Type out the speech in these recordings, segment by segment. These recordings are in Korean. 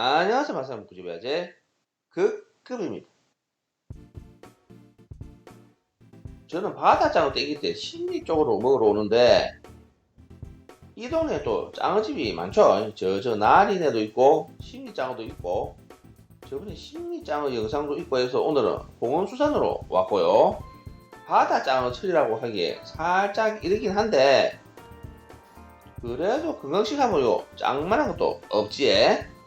안녕하세요. 마사람 구집야제 극급입니다. 저는 바다장어 떼기 때 심리 쪽으로 먹으러 오는데 이 동네에 또 장어집이 많죠. 저 저 나린에도 있고 심리장어도 있고 저번에 심리장어 영상도 있고 해서 오늘은 공원수산으로 왔고요. 바다장어 철이라고 하기에 살짝 이르긴 한데 그래도 건강식 하면 요 짱만한 것도 없지에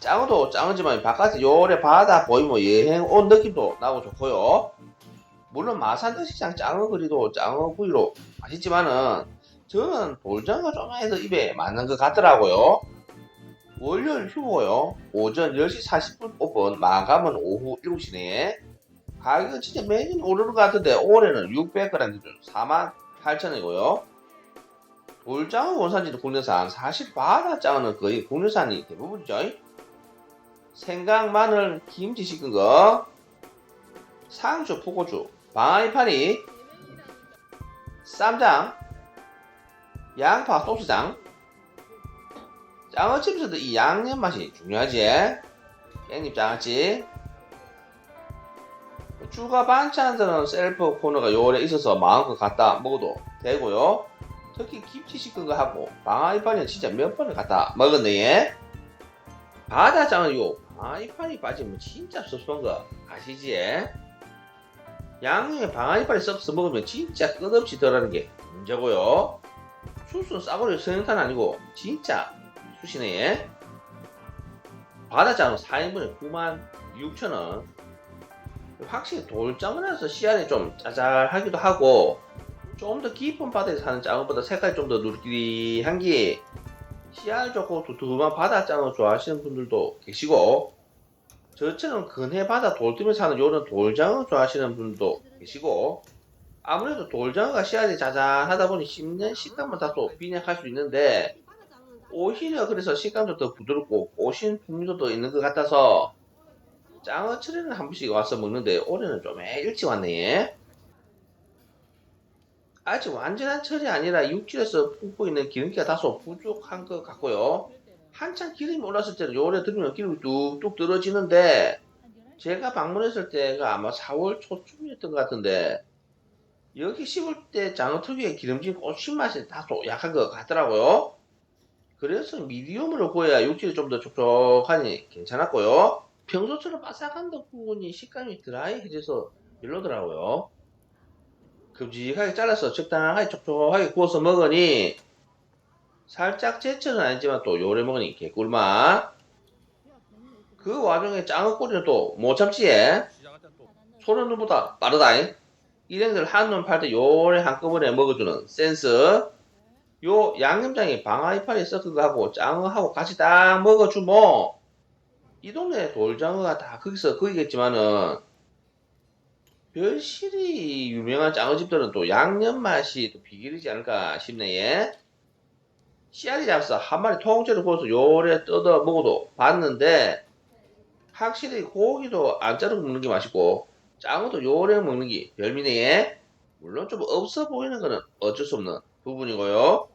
짱어도 짱어지만 바깥에 요래 바다 보이면 여행 온 느낌도 나고 좋고요. 물론 마산대식장 짱어 그리도 짱어 구이로 맛있지만은 저는 돌장어 좀 해서 입에 맞는 것 같더라고요. 월요일 휴고요. 오전 10시 40분 오픈, 마감은 오후 7시네. 가격은 진짜 매년 오르는 것 같은데 올해는 600g 기준 48,000원이고요. 돌장어 원산지는 국내산, 사실 바다장어는 거의 국내산이 대부분이죠. 생강, 마늘, 김치 씻은 거, 상추, 푸고추, 방아이파리, 쌈장, 양파, 소스장, 장어집에서도 이 양념 맛이 중요하지. 깻잎 장아찌, 추가 반찬들은 셀프 코너가 요래 있어서 마음껏 갖다 먹어도 되고요. 특히 김치 씻은 거 하고 방아이파리는 진짜 몇 번을 갖다 먹었네. 바다장은 요 방아이파리 빠지면 진짜 섭섭한 거 아시지? 양념에 방아이파리 섞어서 먹으면 진짜 끝없이 덜하는 게 문제고요. 수수는 싸구려 성탄 아니고 진짜 수시네. 바다장은 4인분에 9만 6천원. 확실히 돌장어라서 씨알이 좀 짜잘하기도 하고 좀 더 깊은 바다에서 사는 장어보다 색깔이 좀 더 누리한 게 씨알 좋고 두툼한 바다장어 좋아하시는 분들도 계시고 저처럼 근해 바다 돌틈에 사는 요런 돌장어 좋아하시는 분도 계시고 아무래도 돌장어가 씨알이 자잘하다 보니 씹는 식감은 다소 빈약할 수 있는데 오히려 그래서 식감도 더 부드럽고 오신 풍미도 더 있는 것 같아서 장어 철에는 한 번씩 와서 먹는데 올해는 좀 일찍 왔네 아직 완전한 철이 아니라 육질에서 품고 있는 기름기가 다소 부족한 것 같고요. 한참 기름이 올랐을 때는 요래 들으면 기름이 뚝뚝 떨어지는데 제가 방문했을 때가 아마 4월 초쯤이었던 것 같은데 여기 씹을 때 장어 특유의 기름진 꽃신 맛이 다소 약한 것 같더라고요. 그래서 미디움으로 구워야 육질이 좀 더 촉촉하니 괜찮았고요. 평소처럼 바삭한 부분이 식감이 드라이해져서 별로더라고요. 큼직하게 잘라서 적당하게 촉촉하게 구워서 먹으니 살짝 제철은 아니지만 또 요래 먹으니 개꿀맛. 그 와중에 짱어꼬리는 또 못 참지에 소는 눈보다 빠르다잉. 일행들 한눈 팔 때 요래 한꺼번에 먹어주는 센스. 요 양념장에 방아 이파리 섞은 거하고 짱어하고 같이 딱 먹어주면 이 동네 돌장어가 다 거기서 거기겠지만은 별실이 유명한 짱어집들은 또 양념 맛이 또 비결이지 않을까 싶네 예. 씨알이 잡서 한 마리 통째로 구워서 요래 뜯어 먹어도 봤는데 확실히 고기도 안 자르고 먹는 게 맛있고 짱어도 요래 먹는 게 별미네 예. 물론 좀 없어 보이는 거는 어쩔 수 없는 부분이고요.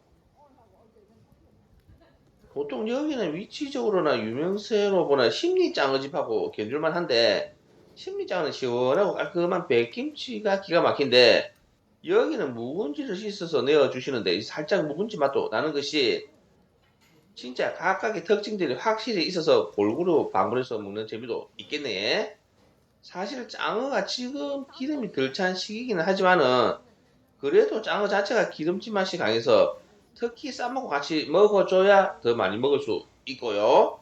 보통 여기는 위치적으로나 유명세로 보나 심리 짱어집하고 견줄만 한데 심리장은 시원하고 깔끔한 백김치가 기가 막힌데 여기는 묵은지를 씻어서 내어주시는데 살짝 묵은지 맛도 나는 것이 진짜 각각의 특징들이 확실히 있어서 골고루 방문해서 먹는 재미도 있겠네. 사실 짱어가 지금 기름이 덜 찬 시기기는 하지만은 그래도 짱어 자체가 기름진 맛이 강해서 특히 쌈하고 같이 먹어줘야 더 많이 먹을 수 있고요.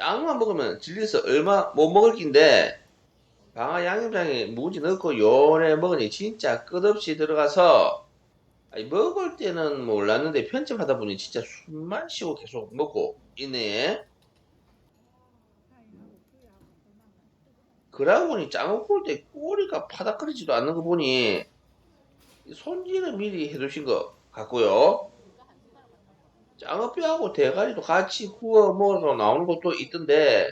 짱만 먹으면 질려서 얼마 못 먹을 낀데 방아 양념장에 무지 넣고 요래 먹으니 진짜 끝없이 들어가서 아니, 먹을 때는 몰랐는데 편집하다 보니 진짜 숨만 쉬고 계속 먹고 있네. 그러고 보니 짱어 구울 때 꼬리가 파닥거리지도 않는 거 보니 손질을 미리 해두신 것 같고요. 짱어뼈하고 대가리도 같이 구워 먹어서 나오는 것도 있던데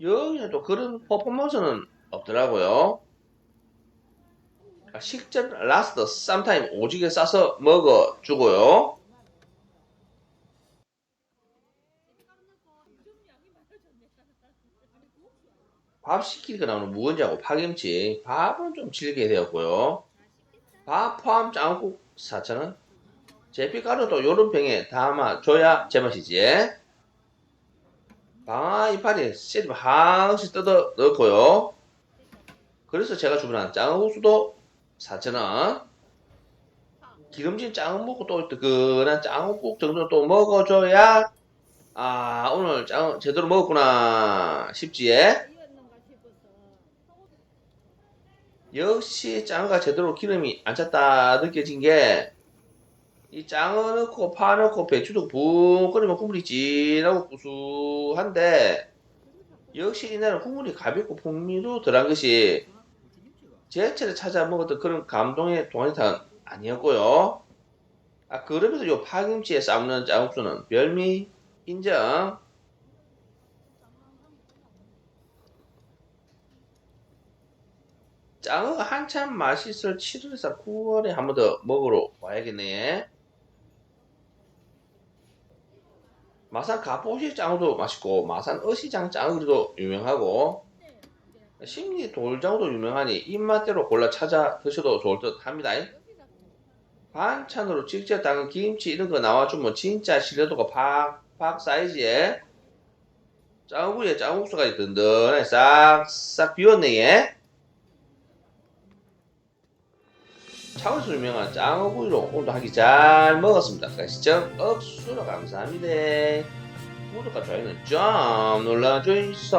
여기는 또 그런 퍼포먼스는 없더라고요. 식전 라스트 쌈타임 오지게 싸서 먹어주고요. 밥 시키니까 나오는 무언지하고 파김치 밥은 좀 질게 되었고요. 밥 포함 짱국 4,000원 제피가루도 요런 병에 담아줘야 제맛이지. 방아 이파리 씨름 항시 뜯어 넣고요. 그래서 제가 주문한 짱국수도 4,000원. 기름진 짱 먹고 또 뜨끈한 짱국 정도 또 먹어줘야 아 오늘 짱 제대로 먹었구나 싶지에. 역시 짱가 제대로 기름이 안 찼다 느껴진 게 이 짱을 넣고 파 넣고 배추도 붕 끓이면 국물이 진하고 구수한데 역시 이날은 국물이 가볍고 풍미도 덜한 것이 제철에 찾아 먹었던 그런 감동의 동안이탕 아니었고요. 아 그러면서 요 파김치에 삶는 짱국수는 별미 인정. 짱어가 한참 맛있을 7월에서 9월에 한 번 더 먹으러 와야겠네. 마산 가포시 짱어도 맛있고 마산 어시장 짱어도 유명하고 심리 돌장어도 유명하니 입맛대로 골라 찾아 드셔도 좋을 듯 합니다. 반찬으로 직접 담근 김치 이런 거 나와주면 진짜 신뢰도가 팍팍 쌓이지. 짱구에 짱국수까지 든든하게 싹싹 비웠네 얘. 차원에서 유명한 짱어구이로 오늘도 하기 잘 먹었습니다. 시청 억수로 감사합니다. 구독과 좋아요는 좀 눌러주이소.